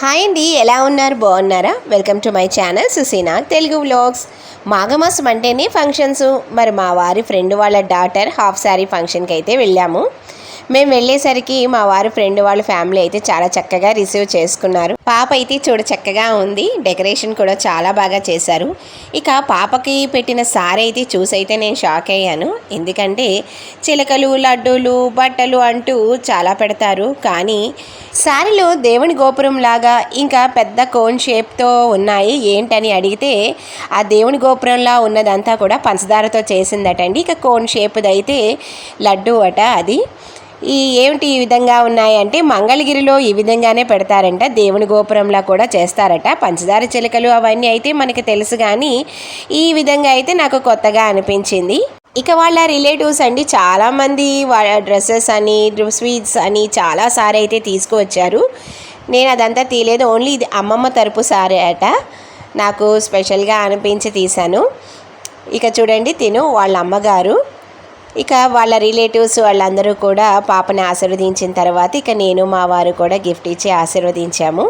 Hi అండి ఎలా ఉన్నారు? బాగున్నారా? Welcome to my channel Susina Telugu vlogs. మాఘమాసం అంటేనే ఫంక్షన్స్. మరి మా వారి ఫ్రెండ్ వాళ్ళ డాటర్ హాఫ్ శారీ ఫంక్షన్కి అయితే వెళ్ళాము. మేము వెళ్ళేసరికి మా వారు ఫ్రెండ్ వాళ్ళ ఫ్యామిలీ అయితే చాలా చక్కగా రిసీవ్ చేసుకున్నారు. పాప అయితే చూడ చక్కగా ఉంది. డెకరేషన్ కూడా చాలా బాగా చేశారు. ఇక పాపకి పెట్టిన సారీ అయితే చూసి అయితే నేను షాక్ అయ్యాను. ఎందుకంటే చిలకలు లడ్డూలు బట్టలు అంటూ చాలా పెడతారు. కానీ సారీలో దేవుని గోపురం లాగా ఇంకా పెద్ద కోన్ షేప్తో ఉన్నాయి. ఏంటని అడిగితే ఆ దేవుని గోపురంలా ఉన్నదంతా కూడా పంచదారతో చేసిందటండి. ఇక కోన్ షేప్ది అయితే లడ్డు అట అది. ఈ ఏమిటి ఈ విధంగా ఉన్నాయంటే మంగళగిరిలో ఈ విధంగానే పెడతారంట. దేవుని గోపురంలా కూడా చేస్తారట. పంచదార చిలకలు అవన్నీ అయితే మనకి తెలుసు కానీ ఈ విధంగా అయితే నాకు కొత్తగా అనిపించింది. ఇక వాళ్ళ రిలేటివ్స్ అండి చాలామంది వాళ్ళ డ్రెస్సెస్ అని స్వీట్స్ అని చాలా సారీ అయితే తీసుకువచ్చారు. నేను అదంతా తీయలేదు. ఓన్లీ ఇది అమ్మమ్మ తరపు సారీ అట. నాకు స్పెషల్గా అనిపించి తీశాను. ఇక చూడండి తిను వాళ్ళ అమ్మగారు. ఇక వాళ్ళ రిలేటివ్స్ వాళ్ళందరూ కూడా పాపని ఆశీర్వదించిన తర్వాత ఇక నేను మా వారు కూడా గిఫ్ట్ ఇచ్చి ఆశీర్వదించాము.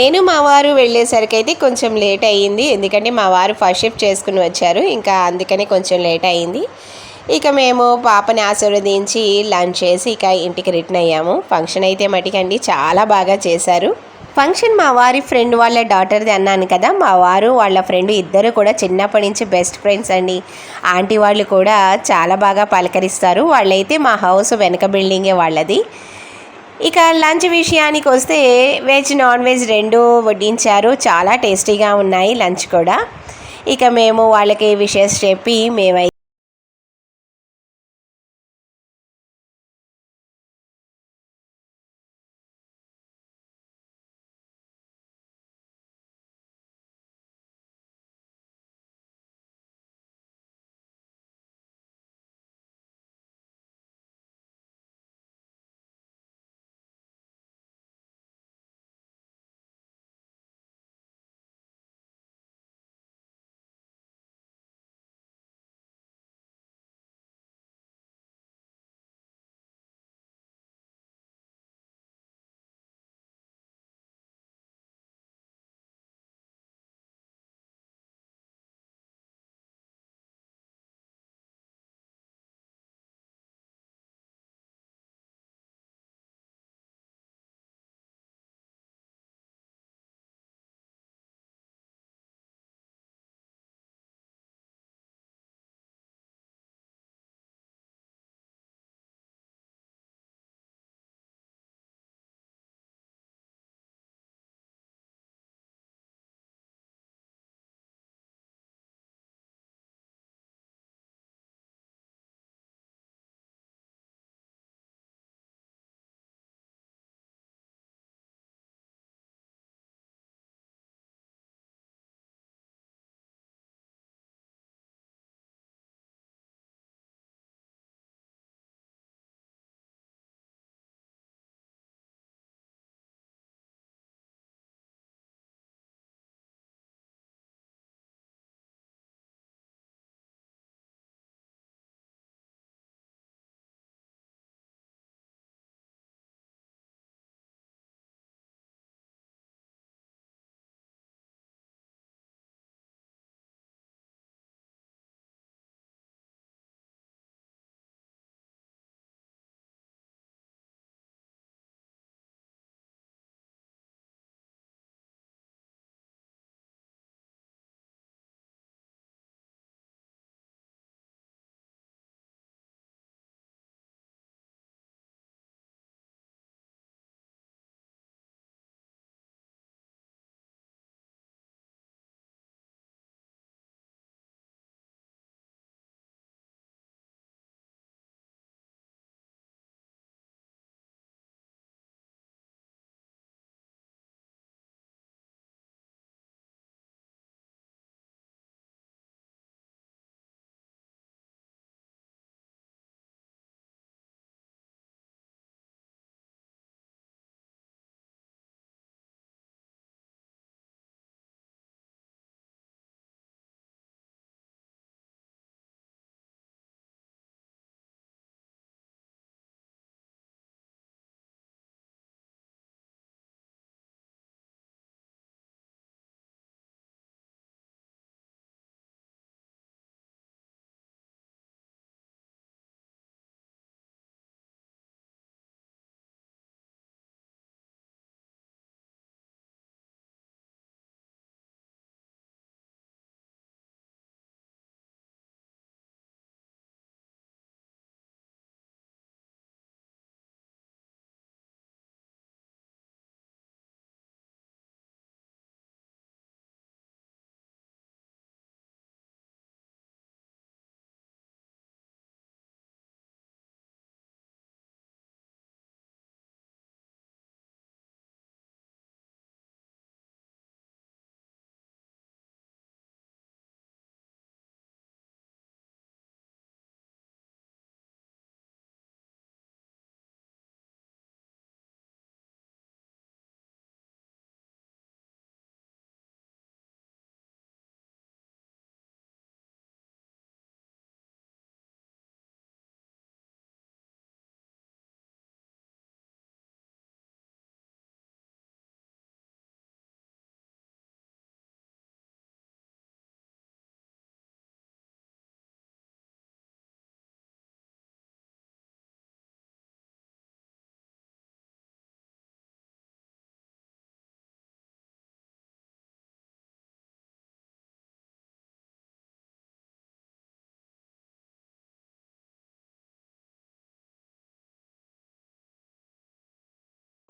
నేను మా వారు వెళ్ళేసరికి అయితే కొంచెం లేట్ అయ్యింది. ఎందుకంటే మా వారు ఫస్ట్ షిఫ్ట్ చేసుకుని వచ్చారు. ఇంకా అందుకని కొంచెం లేట్ అయ్యింది. ఇక మేము పాపని ఆశీర్వదించి లంచ్ చేసి ఇక ఇంటికి రిటర్న్ అయ్యాము. ఫంక్షన్ అయితే మటుకండి చాలా బాగా చేశారు. ఫంక్షన్ మా వారి ఫ్రెండ్ వాళ్ళ డాటర్ది అన్నాను కదా మా వారు వాళ్ళ ఫ్రెండ్ ఇద్దరు కూడా చిన్నప్పటి నుంచి బెస్ట్ ఫ్రెండ్స్ అండి. ఆంటీ వాళ్ళు కూడా చాలా బాగా పలకరిస్తారు. వాళ్ళైతే మా హౌస్ వెనక బిల్డింగే వాళ్ళది. ఇక లంచ్ విషయానికి వస్తే వెజ్ నాన్ వెజ్ రెండు వడ్డించారు. చాలా టేస్టీగా ఉన్నాయి లంచ్ కూడా. ఇక మేము వాళ్ళకి విషెస్ చెప్పి మేమై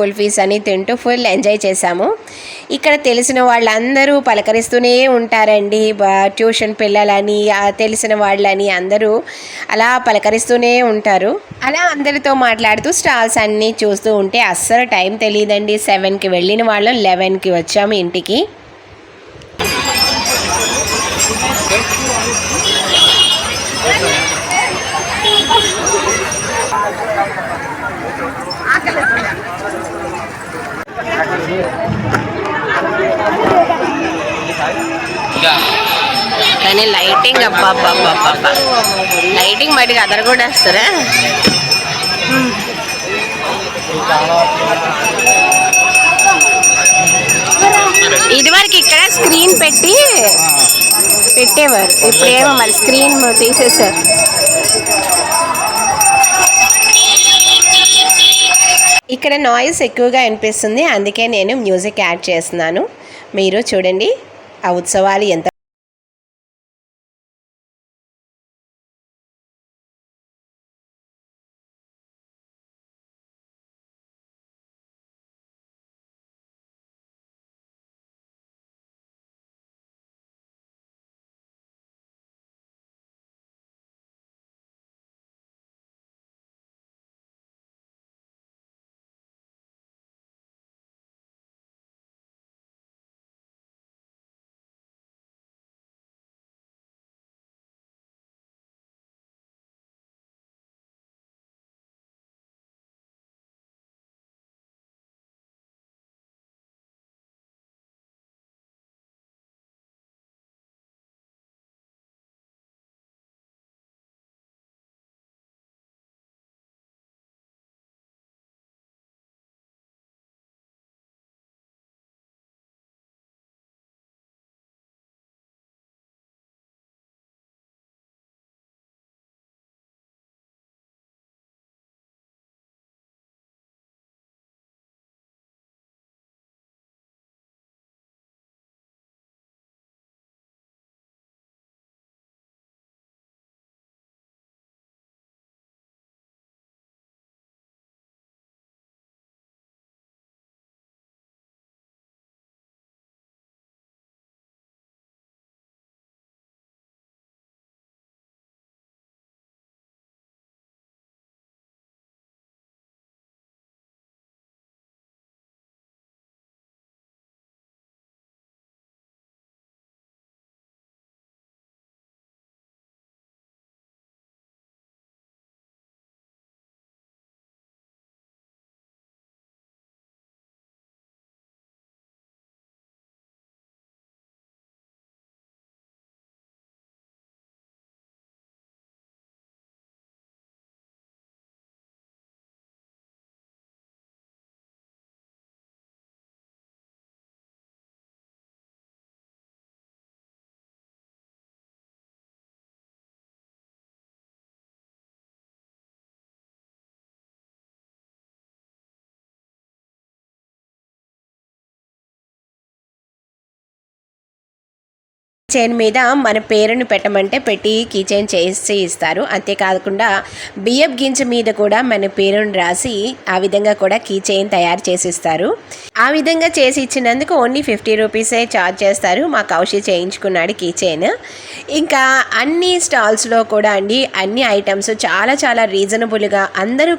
కుల్ఫీస్ అని తింటూ ఫుల్ ఎంజాయ్ చేశాము. ఇక్కడ తెలిసిన వాళ్ళందరూ పలకరిస్తూనే ఉంటారండి. ట్యూషన్ పిల్లలని తెలిసిన వాళ్ళని అందరూ అలా పలకరిస్తూనే ఉంటారు. అలా అందరితో మాట్లాడుతూ స్టాల్స్ అన్నీ చూస్తూ ఉంటే అస్సలు టైం తెలియదండి సెవెన్కి వెళ్ళిన వాళ్ళం లెవెన్కి వచ్చాము ఇంటికి. కానీ లైటింగ్ అబ్బా లైటింగ్ బయటకు అదర కూడా వేస్తారా? ఇదివరకు ఇక్కడ స్క్రీన్ పెట్టి పెట్టేవారు. ఇప్పుడేమో మరి స్క్రీన్ తీసేసారు. నాయిస్ ఎక్కువగా అనిపిస్తుంది. అందుకే నేను మ్యూజిక్ యాడ్ చేస్తున్నాను. మీరు చూడండి ఆ ఉత్సవాలు ఎంత చైన్ మీద మన పేరును పెట్టమంటే పెట్టి కీ చైన్ చేసి ఇస్తారు. అంతేకాకుండా బియ్యపు గింజ మీద కూడా మన పేరుని రాసి ఆ విధంగా కూడా కీ చైన్ తయారు చేసి ఇస్తారు. ఆ విధంగా చేసి ఇచ్చినందుకు ఓన్లీ ఫిఫ్టీ రూపీసే ఛార్జ్ చేస్తారు. మా కౌశి చేయించుకున్నాడు కీ చైన్. ఇంకా అన్ని స్టాల్స్లో కూడా అండి అన్ని ఐటమ్స్ చాలా చాలా రీజనబుల్గా అందరూ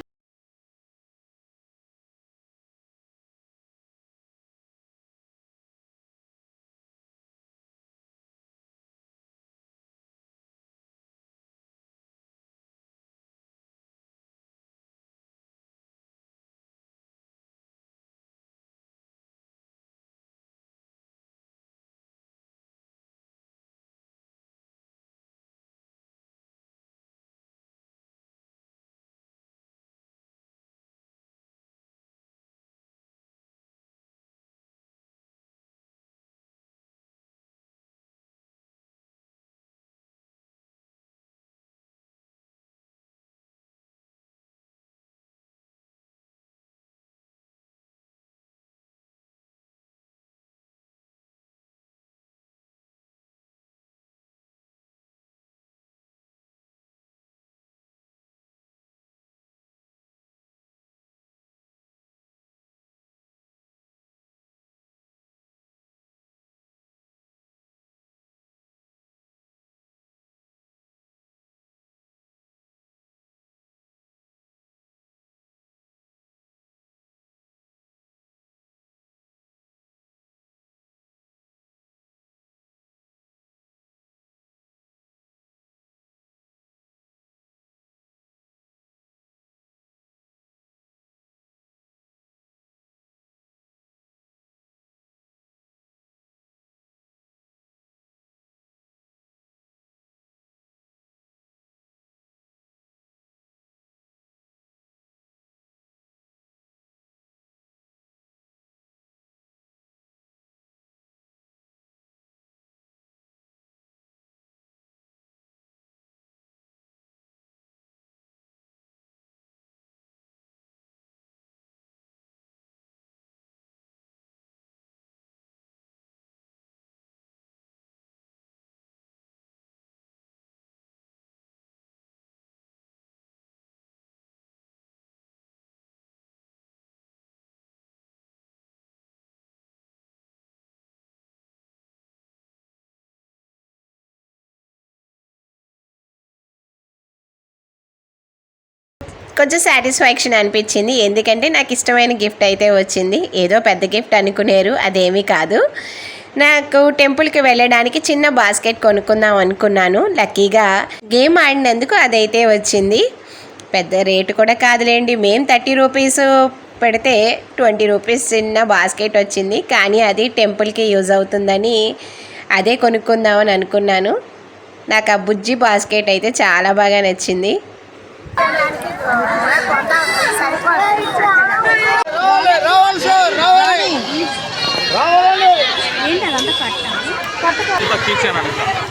కొంచెం సాటిస్ఫాక్షన్ అనిపించింది. ఎందుకంటే నాకు ఇష్టమైన గిఫ్ట్ అయితే వచ్చింది. ఏదో పెద్ద గిఫ్ట్ అనుకునేరు. అదేమీ కాదు. నాకు టెంపుల్కి వెళ్ళడానికి చిన్న బాస్కెట్ కొనుక్కుందాం అనుకున్నాను. లక్కీగా గేమ్ ఆడినందుకు అదైతే వచ్చింది. పెద్ద రేటు కూడా కాదులేండి. మేము థర్టీ రూపీస్ పెడితే ట్వంటీ రూపీస్ చిన్న బాస్కెట్ వచ్చింది. కానీ అది టెంపుల్కి యూజ్ అవుతుందని అదే కొనుక్కుందామని అనుకున్నాను. నాకు ఆ బుజ్జి బాస్కెట్ అయితే చాలా బాగా నచ్చింది.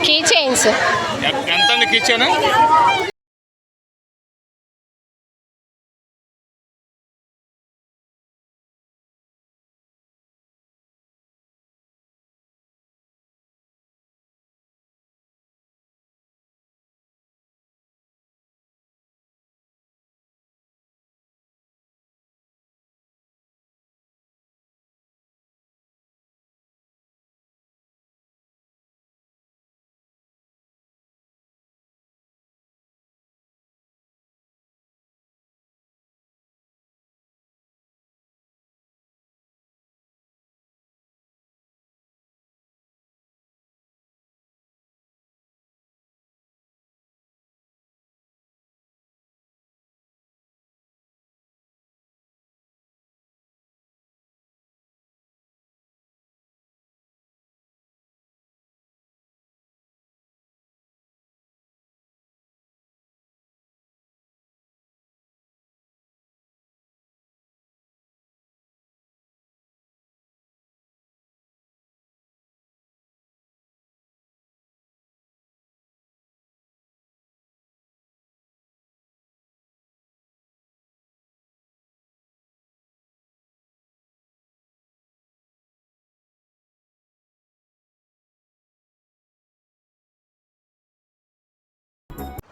Key chains. ఎంత కిచెన్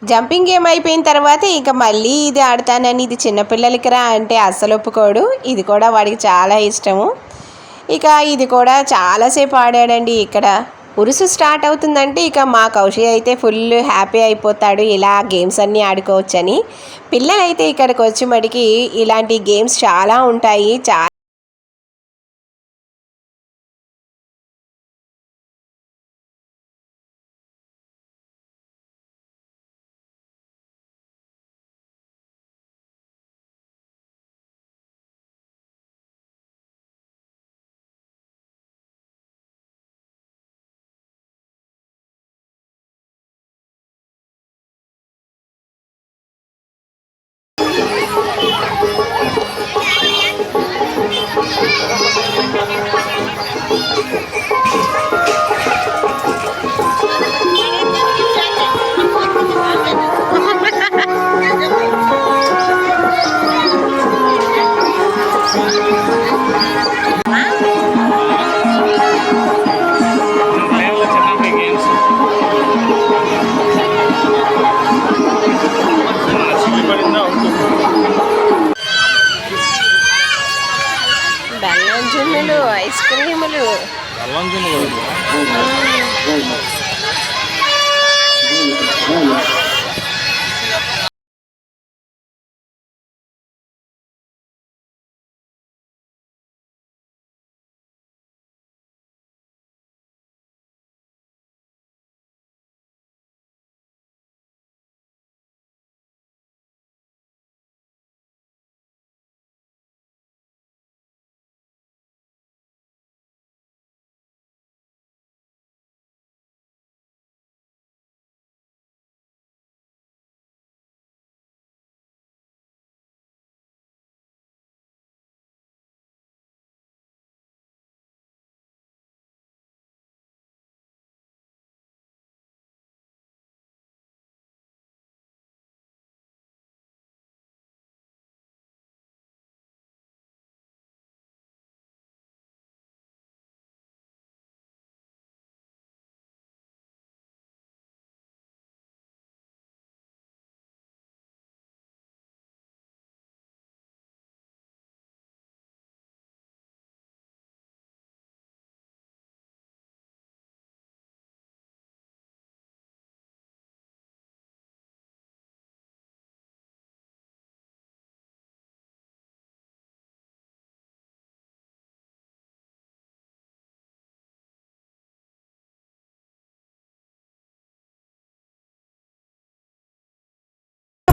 జంపింగ్ గేమ్ అయిపోయిన తర్వాత ఇక మళ్ళీ ఇది ఆడతానని ఇది చిన్నపిల్లలకి రా అంటే అస్సలు ఒప్పుకోడు. ఇది కూడా వాడికి చాలా ఇష్టము. ఇక ఇది కూడా చాలాసేపు ఆడాడండి ఇక్కడ. ఉరుసు స్టార్ట్ అవుతుందంటే ఇక మా కౌశి అయితే ఫుల్ హ్యాపీ అయిపోతాడు. ఇలా గేమ్స్ అన్నీ ఆడుకోవచ్చని. పిల్లలైతే ఇక్కడికి వచ్చి మడికి ఇలాంటి గేమ్స్ చాలా ఉంటాయి. చాలా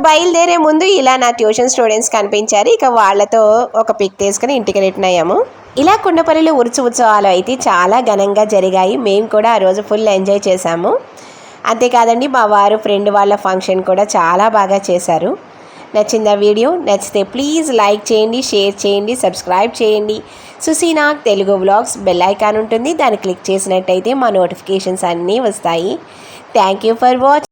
బయలుదేరే ముందు ఇలా నా ట్యూషన్ స్టూడెంట్స్ కనిపించారు. ఇక వాళ్ళతో ఒక పిక్ తీసుకుని ఇంటికి రిటర్న్ అయ్యాము. ఇలా కుండపల్లిలో ఉరుచు ఉత్సవాలు అయితే చాలా ఘనంగా జరిగాయి. మేము కూడా ఆ రోజు ఫుల్ ఎంజాయ్ చేశాము. అంతేకాదండి మా వారు ఫ్రెండ్ వాళ్ళ ఫంక్షన్ కూడా చాలా బాగా చేశారు. నచ్చిందా వీడియో? నచ్చితే ప్లీజ్ లైక్ చేయండి షేర్ చేయండి సబ్స్క్రైబ్ చేయండి. సుసీనాగ్ తెలుగు వ్లాగ్స్ బెల్ ఐకాన్ ఉంటుంది. దాన్ని క్లిక్ చేసినట్టయితే మా నోటిఫికేషన్స్ అన్నీ వస్తాయి. Thank you for watching